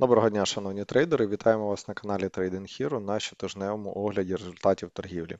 Доброго дня, шановні трейдери! Вітаємо вас на каналі Trading Hero на щотижневому огляді результатів торгівлі.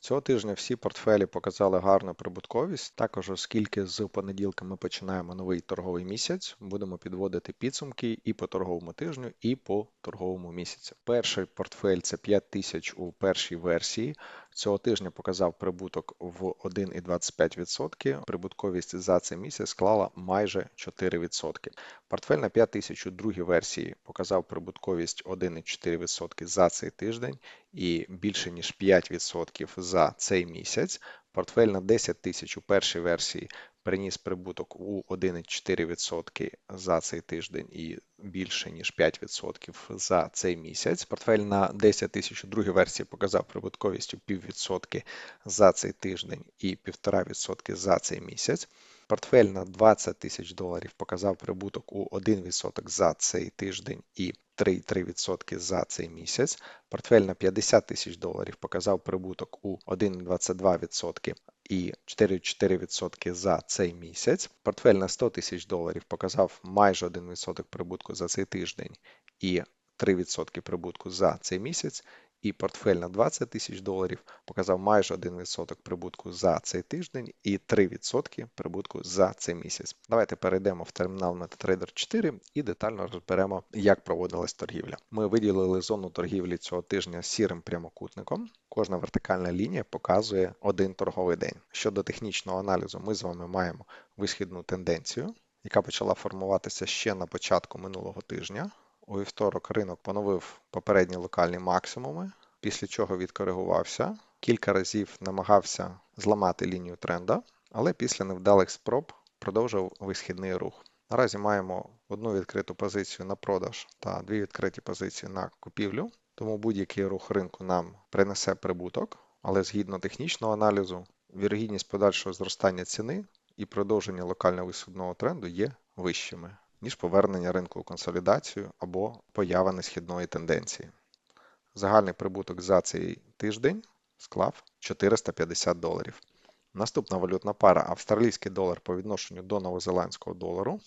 Цього тижня всі портфелі показали гарну прибутковість. Також, оскільки з понеділка ми починаємо новий торговий місяць, будемо підводити підсумки і по торговому тижню, і по торговому місяцю. Перший портфель це 5 тисяч у першій версії. Цього тижня показав прибуток в 1,25%. Прибутковість за цей місяць склала майже 4%. Портфель на 5 тисяч у другій версії показав прибутковість 1,4% за цей тиждень і більше ніж 5% за цей місяць. Портфель на 10 тисяч у першій версії приніс прибуток у 1,4% за цей тиждень і більше ніж 5% за цей місяць. Портфель на 10 тисяч у другій версії показав прибутковість у піввідсотки за цей тиждень і 1,5% за цей місяць. Портфель на 20 тисяч доларів показав прибуток у 1% за цей тиждень і 3,3% за цей місяць. Портфель на 50 тисяч доларів показав прибуток у 1,22% і 4,4% за цей місяць. Портфель на 100 тисяч доларів показав майже 1% прибутку за цей тиждень і 3% прибутку за цей місяць і портфель на 20 тисяч доларів показав майже 1% прибутку за цей тиждень і 3% прибутку за цей місяць. Давайте перейдемо в термінал MetaTrader 4 і детально розберемо, як проводилась торгівля. Ми виділили зону торгівлі цього тижня сірим прямокутником. Кожна вертикальна лінія показує один торговий день. Щодо технічного аналізу, ми з вами маємо висхідну тенденцію, яка почала формуватися ще на початку минулого тижня. У вівторок ринок поновив попередні локальні максимуми, після чого відкоригувався. Кілька разів намагався зламати лінію тренда, але після невдалих спроб продовжив висхідний рух. Наразі маємо одну відкриту позицію на продаж та дві відкриті позиції на купівлю, тому будь-який рух ринку нам принесе прибуток, але згідно технічного аналізу, вірогідність подальшого зростання ціни і продовження локального висхідного тренду є вищими ніж повернення ринку у консолідацію або поява несхідної тенденції. Загальний прибуток за цей тиждень склав 450 доларів. Наступна валютна пара австралійський долар по відношенню до новозеландського долару.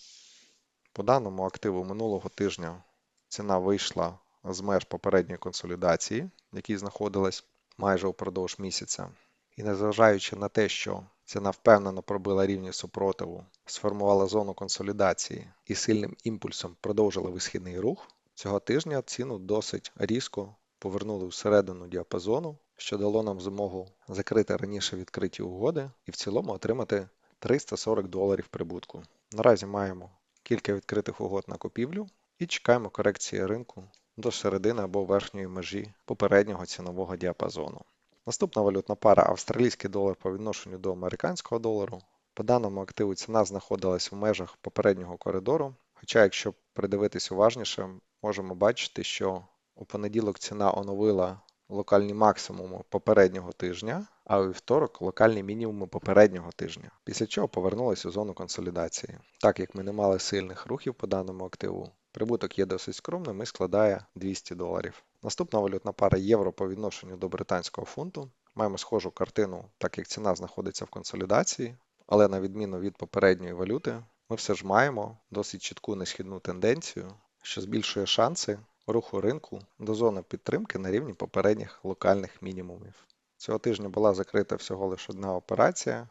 По даному активу минулого тижня ціна вийшла з меж попередньої консолідації, в якій знаходилась майже упродовж місяця. І незважаючи на те, що ціна впевнено пробила рівні супротиву, сформувала зону консолідації і сильним імпульсом продовжила висхідний рух, цього тижня ціну досить різко повернули всередину діапазону, що дало нам змогу закрити раніше відкриті угоди і в цілому отримати 340 доларів прибутку. Наразі маємо кілька відкритих угод на купівлю і чекаємо корекції ринку до середини або верхньої межі попереднього цінового діапазону. Наступна валютна пара австралійський долар по відношенню до американського долару. По даному активу ціна знаходилась в межах попереднього коридору, хоча, якщо придивитись уважніше, можемо бачити, що у понеділок ціна оновила локальні максимуми попереднього тижня, а у вівторок локальні мінімуми попереднього тижня, після чого повернулася у зону консолідації. Так як ми не мали сильних рухів по даному активу, прибуток є досить скромним і складає 200 доларів. Наступна валютна пара євро по відношенню до британського фунту. Маємо схожу картину, так як ціна знаходиться в консолідації, але на відміну від попередньої валюти, ми все ж маємо досить чітку несхідну тенденцію, що збільшує шанси руху ринку до зони підтримки на рівні попередніх локальних мінімумів. Цього тижня була закрита всього лише одна операція,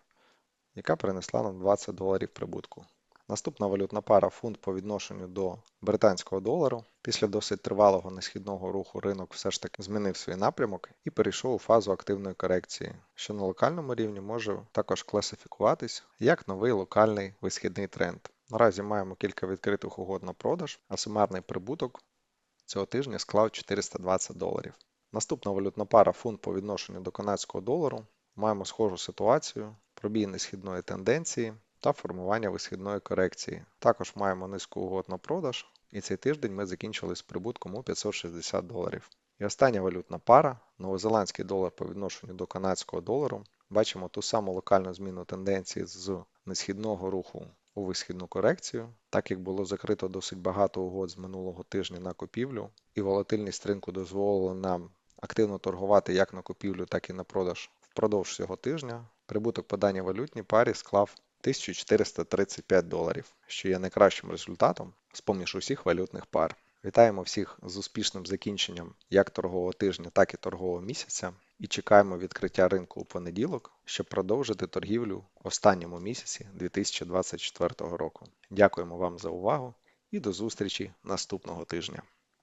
яка принесла нам 20 доларів прибутку. Наступна валютна пара фунт по відношенню до британського долару. Після досить тривалого несхідного руху ринок все ж таки змінив свій напрямок і перейшов у фазу активної корекції, що на локальному рівні може також класифікуватись як новий локальний висхідний тренд. Наразі маємо кілька відкритих угод на продаж, а сумарний прибуток цього тижня склав 420 доларів. Наступна валютна пара фунт по відношенню до канадського долару. Маємо схожу ситуацію, пробій несхідної тенденції та формування висхідної корекції. Також маємо низку угод на продаж, і цей тиждень ми закінчили з прибутком у 560 доларів. І остання валютна пара новозеландський долар по відношенню до канадського долару. Бачимо ту саму локальну зміну тенденції з несхідного руху у висхідну корекцію, так як було закрито досить багато угод з минулого тижня на купівлю, і волатильність ринку дозволила нам активно торгувати як на купівлю, так і на продаж впродовж цього тижня. Прибуток по даній валютній парі склав 1435 доларів, що є найкращим результатом з поміж усіх валютних пар. Вітаємо всіх з успішним закінченням як торгового тижня, так і торгового місяця. І чекаємо відкриття ринку у понеділок, щоб продовжити торгівлю останньому місяці 2024 року. Дякуємо вам за увагу і до зустрічі наступного тижня.